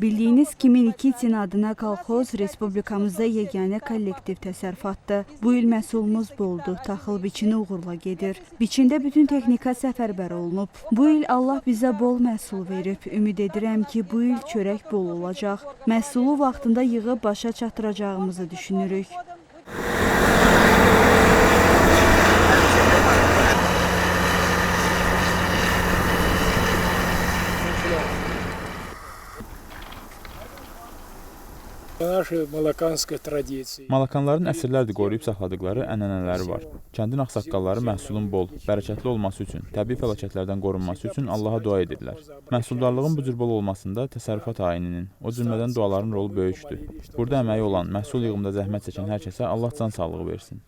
Bildiyiniz kimi Nikitin adına kolxoz respublikamızda yeganə kollektiv təsərrüfatdır. Bu il məhsulumuz boldur, taxıl biçini uğurla gedir. Biçində bütün texnika səfərbər olunub. Bu il Allah bizə bol məhsul verib. Ümid edirəm ki, bu il çörək bol olacaq. Məhsulu vaxtında yığıb başa çatdıracağımızı düşünürük. Malakanların əsrlərdir qoruyub saxladıqları ənənələri var. Kəndin ağsaqqalları məhsulun bol, bərəkətli olması üçün, təbii fəlakətlərdən qorunması üçün Allaha dua edirlər. Məhsuldarlığın bu cür bol olmasında təsərrüfat ayininin, o cümlədən duaların rolu böyükdür. Burada əməyi olan, məhsul yığımında zəhmət çəkən hər kəsə Allah can sağlığı versin.